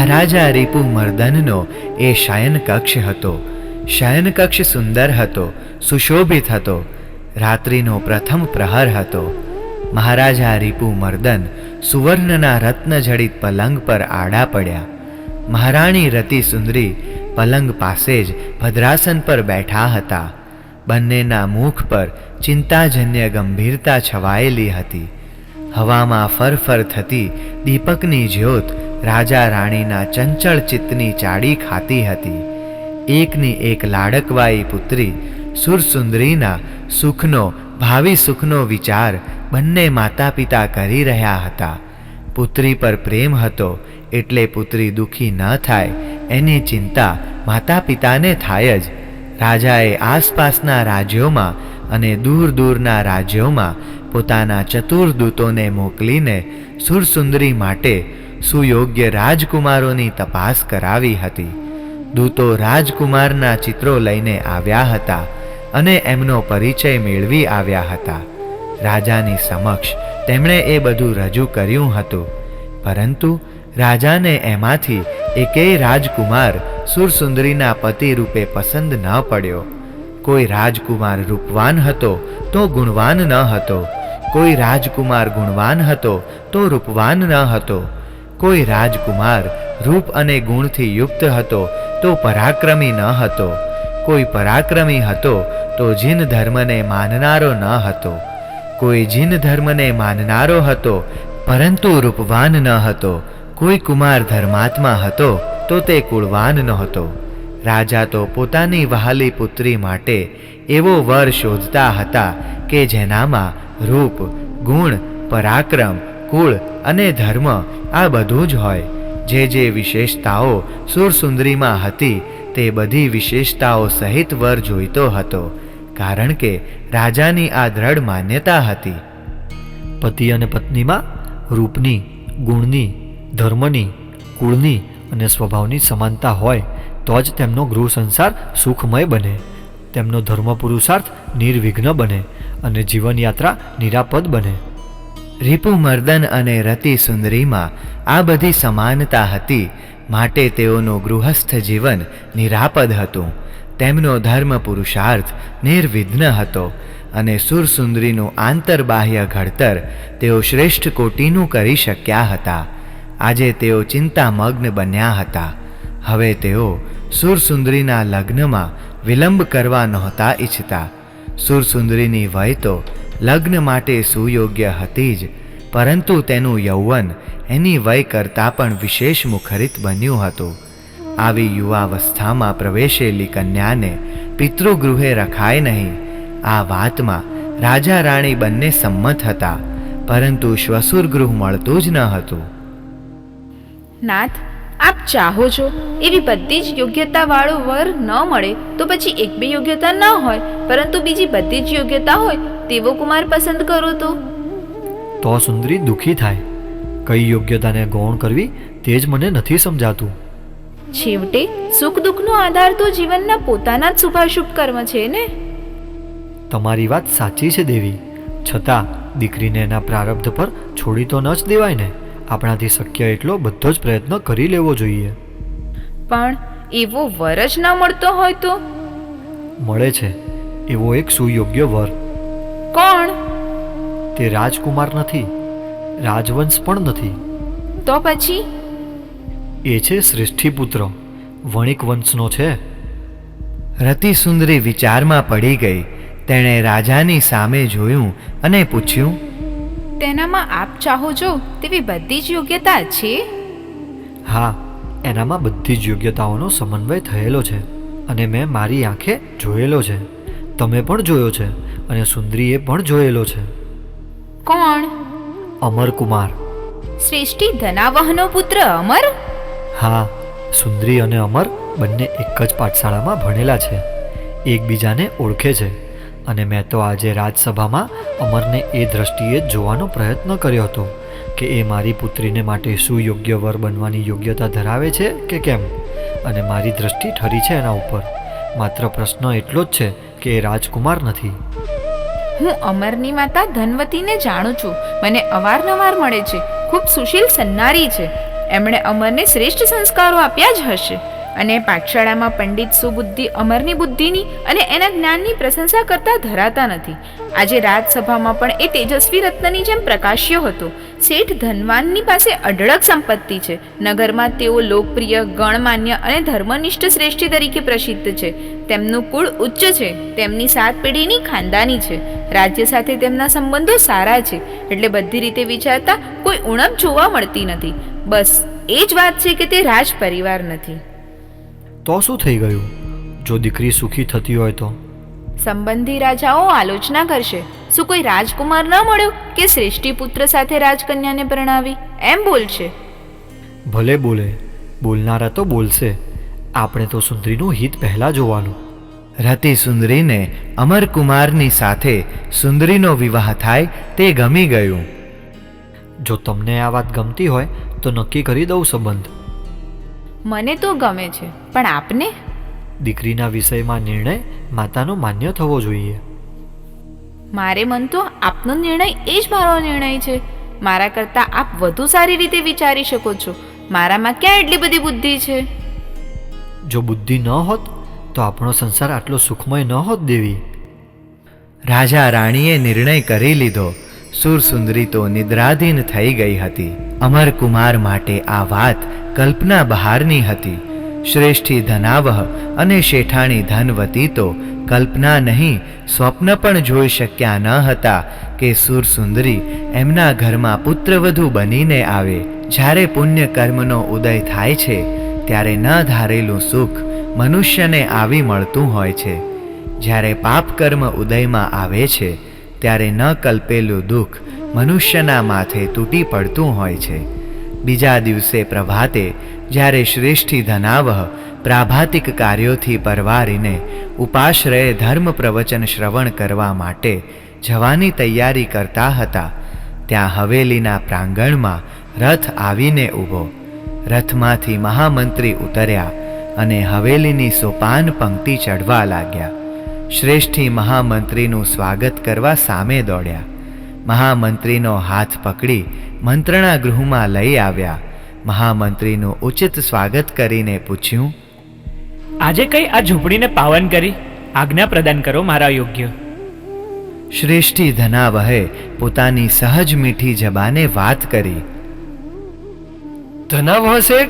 મહારાજા રિપુ મર્દનનો એ શયન કક્ષ હતો. શયન કક્ષ સુંદર હતો, સુશોભિત હતો, રાત્રિનો પ્રથમ પ્રહર હતો. મહારાજા રિપુ મર્દન સુવર્ણના રત્નજડિત પલંગ પર આડા પડ્યા. મહારાણી રતિ સુંદરી પલંગ પાસે જ ભદ્રાસન પર બેઠા હતા. બંનેના મુખ પર ચિંતાજન્ય ગંભીરતા છવાયેલી હતી. હવામાં ફરફર થતી દીપકની જ્યોત રાજા રાણીના ચંચળ ચિત્તની ચાડી ખાતી હતી. એકની એક લાડકવાઈ પુત્રી સુરસુંદરીના સુખનો, ભાવિ સુખનો વિચાર બંને માતા પિતા કરી રહ્યા હતા. પુત્રી પર પ્રેમ હતો એટલે પુત્રી દુઃખી ન થાય, એની ચિંતા માતા પિતાને થાય જ. રાજાએ આસપાસના રાજ્યોમાં અને દૂર દૂરના રાજ્યોમાં પોતાના ચતુર દૂતોને મોકલીને સુરસુંદરી માટે સુયોગ્ય રાજકુમારોની તપાસ કરાવી હતી. દૂતો રાજકુમારના ચિત્રો લઈને આવ્યા હતા અને એમનો પરિચય મેળવી આવ્યા હતા. રાજાની સમક્ષ તેમણે એ બધું રજૂ કર્યું હતું. પરંતુ રાજાને એમાંથી એકેય રાજકુમાર સુરસુંદરીના પતિ રૂપે પસંદ ન પડ્યો. કોઈ રાજકુમાર રૂપવાન હતો તો ગુણવાન ન હતો. કોઈ રાજકુમાર ગુણવાન હતો તો રૂપવાન ન હતો. કોઈ રાજકુમાર રૂપ અને ગુણથી યુક્ત હતો તો પરાક્રમી ન હતો. કોઈ પરાક્રમી હતો તો જીન ધર્મને માનનારો ન હતો. કોઈ જીન ધર્મને માનનારો હતો પરંતુ રૂપવાન ન હતો. કોઈ કુમાર ધર્માત્મા હતો તો તે કુળવાન નહોતો. રાજા તો પોતાની વહાલી પુત્રી માટે એવો વર શોધતા હતા કે જેનામાં રૂપ, ગુણ, પરાક્રમ કુળ અને ધર્મ આ બધું જ હોય. જે જે વિશેષતાઓ સુરસુંદરીમાં હતી, તે બધી વિશેષતાઓ સહિત વર જોઈતો હતો, કારણ કે રાજાની આ દ્રઢ માન્યતા હતી. પતિ અને પત્નીમાં રૂપની, ગુણની, ધર્મની, કુળની અને સ્વભાવની સમાનતા હોય, તો જ તેમનો ગૃહ સંસાર સુખમય બને. તેમનો ધર્મ પુરુષાર્થ નિર્વિઘ્ન બને અને જીવનયાત્રા નિરાપદ બને. રીપુ મર્દન અને રતિ સુંદરીમાં આ બધી સમાનતા હતી. માટે તેઓનું ગૃહસ્થ જીવન નિરાપદ હતું. તેમનો ધર્મ પુરુષાર્થ નિર્વિઘ્ન હતો અને સુરસુંદરીનું આંતરબાહ્ય ઘડતર તેઓ શ્રેષ્ઠ કોટીનું કરી શક્યા હતા. આજે તેઓ ચિંતામગ્ન બન્યા હતા. હવે તેઓ સુરસુંદરીના લગ્નમાં વિલંબ કરવા નહોતા ઈચ્છતા. સુરસુંદરીની વય તો લગ્ન માટે સુયોગ્ય હતી જ, પરંતુ તેનું યૌવન એની વય કરતાં પણ વિશેષ મુખરિત બન્યું હતું. આવી યુવાવસ્થામાં પ્રવેશેલી કન્યાને પિતૃગૃહે રખાય નહીં. આ વાતમાં રાજા રાણી બંને સંમત હતા, પરંતુ શ્વસુરગૃહ મળતું જ ન હતું. નાથ આપ ચાહો છો એવી બધી જ યોગ્યતાવાળો વર ન મળે તો પછી એક બે યોગ્યતા ન હોય પરંતુ બીજી બધી જ યોગ્યતા હોય તેવો કુમાર પસંદ કરો તો. તો સુંદરી દુઃખી થાય. કઈ યોગ્યતાને ગૌણ કરવી તે જ મને નથી સમજાતું. છેવટે સુખ દુઃખનો આધાર તો જીવનના પોતાના જ શુભાશુભ કર્મ છે ને? તમારી વાત સાચી છે દેવી. છતાં દીકરીને એના પ્રારબ્ધ પર છોડી તો ન જ દેવાય ને? આપણાથી શક્ય એટલો બધો જ પ્રયત્ન કરી લેવો જોઈએ. પણ એવો વર જ ના મળતો હોય તો? મળે છે. એવો એક સુયોગ્ય વર. કોણ? તે રાજકુમાર નથી. રાજવંશ પણ નથી. તો પછી? એ છે શ્રેષ્ઠીપુત્ર. વણિક વંશનો છે. રતિ સુંદરી વિચારમાં પડી ગઈ. તેણે રાજાની સામે જોયું અને પૂછ્યું તેનામાં આપ ચાહો છો તેવી બધી જ યોગ્યતા છે? હા એનામાં બધી જ યોગ્યતાઓનો સમન્વય થયેલો છે અને મેં મારી આંખે જોયેલો છે. તમે પણ જોયો છે અને સુંદરીએ પણ જોયેલો છે. કોણ? અમરકુમાર. શ્રેષ્ઠી ધનાવહનો પુત્ર અમર? હા સુંદરી અને અમર બંને એક જ પાઠશાળામાં ભણેલા છે. એકબીજાને ઓળખે છે. અને મેં તો આજે રાજસભામાં અમરને એ દ્રષ્ટિએ જોવાનો પ્રયત્ન કર્યો હતો કે એ મારી પુત્રીને માટે શું યોગ્ય વર બનવાની યોગ્યતા ધરાવે છે કે કેમ? અને મારી દ્રષ્ટિ ઠરી છે એના ઉપર. માત્ર પ્રશ્ન એટલો જ છે કે એ રાજકુમાર નથી. હું અમરની માતા ધનવતીને જાણું છું. મને અવારનવાર મળે છે. ખૂબ સુશીલ, સન્નારી છે. એમણે અમરને શ્રેષ્ઠ સંસ્કારો આપ્યા જ હશે. અને પાઠશાળામાં પંડિત સુબુદ્ધિ અમરની બુદ્ધિની અને એના જ્ઞાનની પ્રશંસા કરતા ધરાતા નથી. આજે રાજસભામાં પણ એ તેજસ્વી રત્નની જેમ પ્રકાશ્યો હતો. શેઠ ધનવાનની પાસે અઢળક સંપત્તિ છે. નગરમાં તેઓ લોકપ્રિય, ગણમાન્ય અને ધર્મનિષ્ઠ શ્રેષ્ઠી તરીકે પ્રસિદ્ધ છે. તેમનું કુળ ઉચ્ચ છે. તેમની સાત પેઢીની ખાનદાની છે. રાજ્ય સાથે તેમના સંબંધો સારા છે. એટલે બધી રીતે વિચારતા કોઈ ઉણપ જોવા મળતી નથી. બસ એ જ વાત છે કે તે રાજ પરિવાર નથી. તો શું થઈ ગયું? જો દીકરી સુખી થતી હોય તો? સંબંધી રાજાઓ આલોચના કરશે. શું કોઈ રાજકુમાર ન મળ્યો કે શ્રેષ્ઠી પુત્ર સાથે રાજકન્યાને પરણાવી? એમ બોલશે. ભલે બોલે. બોલનારા તો બોલશે. આપણે તો સુંદરીનું હિત પહેલાં જોવાનું. રતિ સુંદરીને અમરકુમારની સાથે સુંદરીનો વિવાહ થાય તે ગમી ગયું. જો તમને આ વાત ગમતી હોય તો નક્કી કરી દઉં સંબંધ. મને તો ગમે છે પણ આપને? દીકરીના વિષયમાં નિર્ણય માતાનો માન્ય થવો જોઈએ. મારે મન તો આપનો નિર્ણય એ જ મારો નિર્ણય છે. મારા કરતાં આપ વધુ સારી રીતે વિચારી શકો છો. મારામાં ક્યાં એટલી બધી બુદ્ધિ છે? જો બુદ્ધિ ન હોત તો આપણો સંસાર આટલો સુખમય ન હોત દેવી. રાજા રાણીએ નિર્ણય કરી લીધો. સુરસુંદરી તો નિદ્રાધીન થઈ ગઈ હતી. અમરકુમાર માટે આ વાત કલ્પના બહારની હતી. શ્રેષ્ઠી ધનાવહ અને શેઠાણી ધનવતી તો કલ્પના નહીં, સ્વપ્ન પણ જોઈ શક્યા ન હતા કે સુરસુંદરી એમના ઘરમાં પુત્રવધુ બનીને આવે. જ્યારે પુણ્ય કર્મનો ઉદય થાય છે, ત્યારે ન ધારેલું સુખ મનુષ્યને આવી મળતું હોય છે. જ્યારે પાપ કર્મ ઉદયમાં આવે છે ત્યારે ન કલ્પેલું દુઃખ મનુષ્યના માથે તૂટી પડતું હોય છે. બીજા દિવસે પ્રભાતે જ્યારે શ્રેષ્ઠી ધનાવહ પ્રાભાતિક કાર્યોથી પરવારીને ઉપાશ્રયે ધર્મ પ્રવચન શ્રવણ કરવા માટે જવાની તૈયારી કરતા હતા, ત્યાં હવેલીના પ્રાંગણમાં રથ આવીને ઊભો. રથમાંથી મહામંત્રી ઉતર્યા અને હવેલીની સોપાન પંક્તિ ચઢવા લાગ્યા. શ્રેષ્ઠી મહામંત્રીનું સ્વાગત કરવા સામે દોડ્યા. મહામંત્રીનો હાથ પકડી મંત્રણા ગૃહમાં લઈ આવ્યા. મહામંત્રીનું ઉચિત સ્વાગત કરીને પૂછ્યું આજે કઈ આ ઝૂંપડીને પાવન કરી? આજ્ઞા પ્રદાન કરો મારા યોગ્ય. શ્રેષ્ઠી ધનાવહે પોતાની સહજ મીઠી જબાને વાત કરી ધનાવહ શેઠ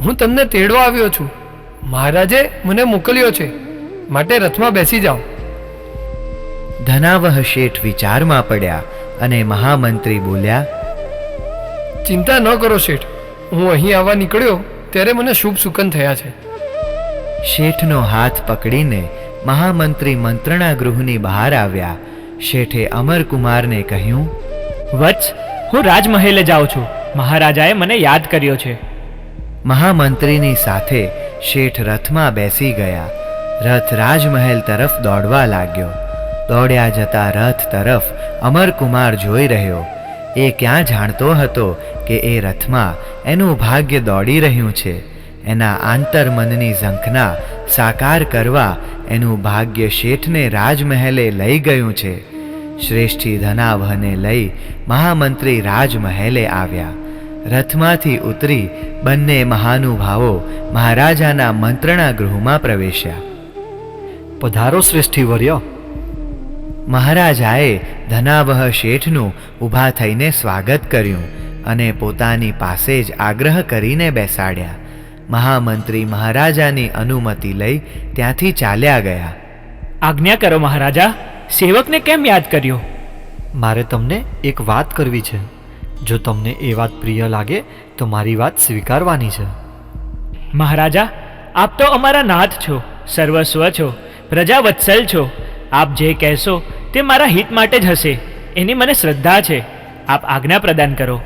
હું તમને તેડવા આવ્યો છું. મહારાજે મને મોકલ્યો છે. માટે રથમાં બેસી જાઓ. ધનાવહ શેઠ વિચારમાં પડ્યા અને મહામંત્રી બોલ્યા ચિંતા ન કરો શેઠ. હું અહીં આવવા નીકળ્યો ત્યારે મને શુભ સુકન થયા છે. શેઠનો હાથ પકડીને મહામંત્રી મંત્રણા ગૃહની બહાર આવ્યા. શેઠે અમરકુમારને કહ્યું વત્સ હું રાજમહેલે જાઉં છું. મહારાજાએ મને યાદ કર્યો છે. મહામંત્રીની સાથે શેઠ રથમાં બેસી ગયા. રથ રાજમહેલ તરફ દોડવા લાગ્યો. દોડ્યા જતા રથ તરફ અમરકુમાર જોઈ રહ્યો. એ ક્યાં જાણતો હતો કે એ રથમાં એનું ભાગ્ય દોડી રહ્યું છે. એના આંતરમનની ઝંખના સાકાર કરવા એનું ભાગ્ય શેઠને રાજમહેલે લઈ ગયું છે. શ્રેષ્ઠી ધનાવહને લઈ મહામંત્રી રાજમહેલે આવ્યા. રથમાંથી ઉતરી બંને મહાનુભાવો મહારાજાના મંત્રણા ગૃહમાં પ્રવેશ્યા. પધારો શ્રેષ્ઠીવર્ય. મહારાજાએ ધનાવહ શેઠનું ઊભા થઈને સ્વાગત કર્યું અને પોતાની પાસે જ આગ્રહ કરીને બેસાડ્યા. મહામંત્રી મહારાજાની અનુમતિ લઈ ત્યાંથી ચાલ્યા ગયા. આજ્ઞા કરો મહારાજા સેવકને કેમ યાદ કર્યો? મારે તમને એક વાત કરવી છે. જો તમને એ વાત પ્રિય લાગે તો મારી વાત સ્વીકારવાની છે. મહારાજા આપ તો અમારા નાથ છો સર્વસ્વ છો. પ્રજા વત્સલ છો. આપ જે કહેશો તે મારા હિત માટે જ હશે. એની મને શ્રદ્ધા છે. આપ આજ્ઞા પ્રદાન કરો.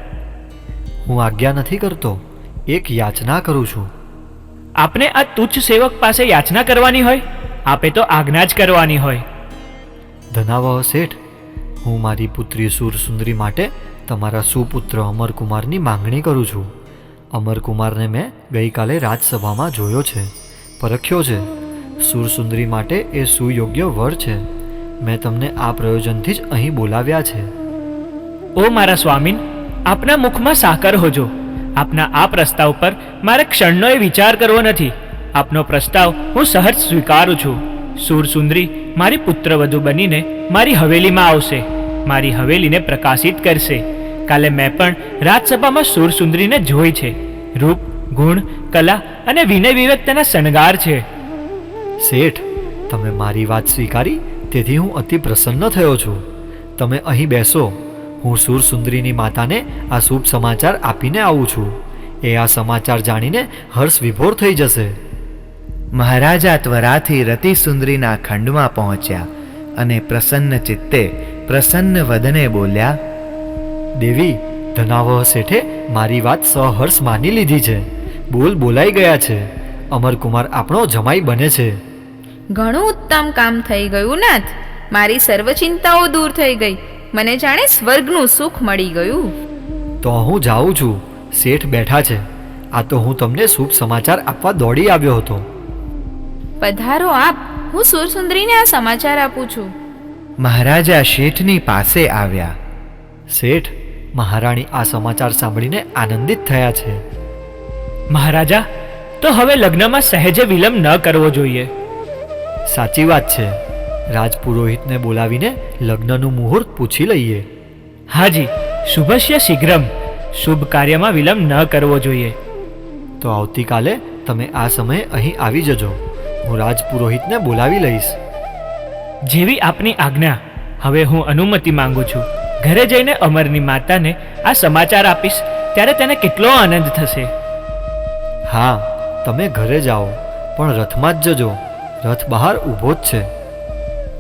હું આજ્ઞા નથી કરતો એક યાચના કરું છું. આપને આ તુચ્છ સેવક પાસે યાચના કરવાની હોય? આપે તો આજ્ઞા જ કરવાની હોય. ધનાવહ શેઠ હું મારી પુત્રી સુરસુંદરી માટે તમારા સુપુત્ર અમરકુમારની માંગણી કરું છું. અમરકુમારને મેં ગઈકાલે રાજસભામાં જોયો છે પરખ્યો છે. સુરસુંદરી માટે એ સુયોગ્ય વર છે. મેં તમને આ પ્રયોજનથી જ અહીં બોલાવ્યા છે. ઓ મારા સ્વામીન, આપના મુખમાં સાકર હોજો. આપના આ પ્રસ્તાવ પર મારે ક્ષણનોય વિચાર કરવો નથી. આપનો પ્રસ્તાવ હું સહજ સ્વીકારું છું. સુરસુંદરી મારી પુત્રવધુ બનીને મારી હવેલીમાં આવશે. મારી હવેલીને પ્રકાશિત કરશે. કાલે મેં પણ રાજસભામાં સુરસુંદરીને જોઈ છે. રૂપ, ગુણ, કલા અને વિનય વિવેક તેના શણગાર છે. શેઠ તમે મારી વાત સ્વીકારી તેથી હું અતિ પ્રસન્ન થયો છું. તમે અહીં બેસો હું સુરસુંદરીની માતાને આ શુભ સમાચાર આપીને આવું છું. એ આ સમાચાર જાણીને હર્ષ વિભોર થઈ જશે. મહારાજા ત્વરાથી રતિસુંદરીના ખંડમાં પહોંચ્યા અને પ્રસન્ન ચિત્તે પ્રસન્ન વદને બોલ્યા દેવી ધનાવહ શેઠે મારી વાત સહર્ષ માની લીધી છે. બોલ બોલાઈ ગયા છે. અમરકુમાર આપણો જમાઈ બને છે. ઘણું ઉત્તમ કામ થઈ ગયું નાથ. મારી સર્વ ચિંતાઓ દૂર થઈ ગઈ. મને જાણે સ્વર્ગનું સુખ મળી ગયું. તો હું જાઉં છું. શેઠ બેઠા છે. આ તો હું તમને શુભ સમાચાર આપવા દોડી આવ્યો હતો. પધારો આપ. હું સુરસુંદરીને આ સમાચાર આપું છું. મહારાજા શેઠની પાસે આવ્યા. શેઠ મહારાણી આ સમાચાર સાંભળીને આનંદિત થયા છે. મહારાજા તો હવે લગ્નમાં સહેજે વિલંબ ન કરવો જોઈએ. સાચી વાત છે. રાજપુરોહિતને બોલાવીને લગ્નનું મુહૂર્ત પૂછી લઈએ. હાજી, શુભસ્ય શીઘ્રમ. શુભ કાર્યમાં વિલંબ ન કરવો જોઈએ. તો આવતીકાલે તમે આ સમયે અહીં આવી જજો. હું રાજપુરોહિતને બોલાવી લઈશ. જેવી આપની આજ્ઞા. હવે હું અનુમતિ માંગુ છું. ઘરે જઈને અમરની માતાને આ સમાચાર આપીશ, ત્યારે તેને કેટલો આનંદ થશે. હા, તમે ઘરે જાઓ, પણ રથમાં જ જજો. રથ બહાર ઊભો જ છે.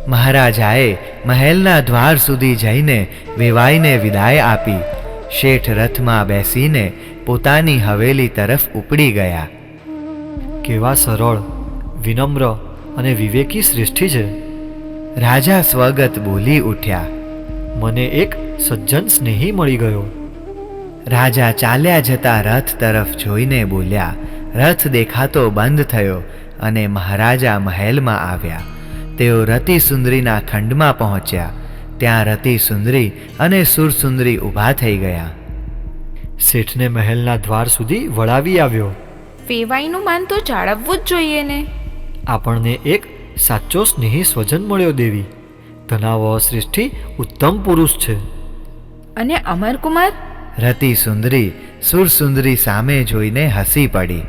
મહારાજાએ મહેલના દ્વાર સુધી જઈને વેવાઈને વિદાય આપી. શેઠ રથમાં બેસીને પોતાની હવેલી તરફ ઉપડી ગયા. કેવા સરળ, વિનમ્ર અને વિવેકી શ્રેષ્ઠી છે. રાજા સ્વગત બોલી ઉઠ્યા. મને એક સજ્જન સ્નેહી મળી ગયો. રાજા ચાલ્યા જતા રથ તરફ જોઈને બોલ્યા, રથ દેખાતો બંધ થયો. અને મહારાજા મહેલમાં આવ્યા. તેઓ રતિ સુંદરીના ખંડમાં પહોંચ્યા. ત્યાં રતિ સુંદરી અને સુરસુંદરી ઊભા થઈ ગયા. શેઠને મહેલના દ્વાર સુધી વળાવી આવ્યો. વેવાઈનું માન તો જાળવવું જ જોઈએ ને. આપણને એક સાચો સ્નેહી સ્વજન મળ્યો દેવી. ધનાવ શ્રેષ્ઠી ઉત્તમ પુરુષ છે. અને અમરકુમાર? રતિ સુંદરી સુરસુંદરી સામે જોઈને હસી પડી.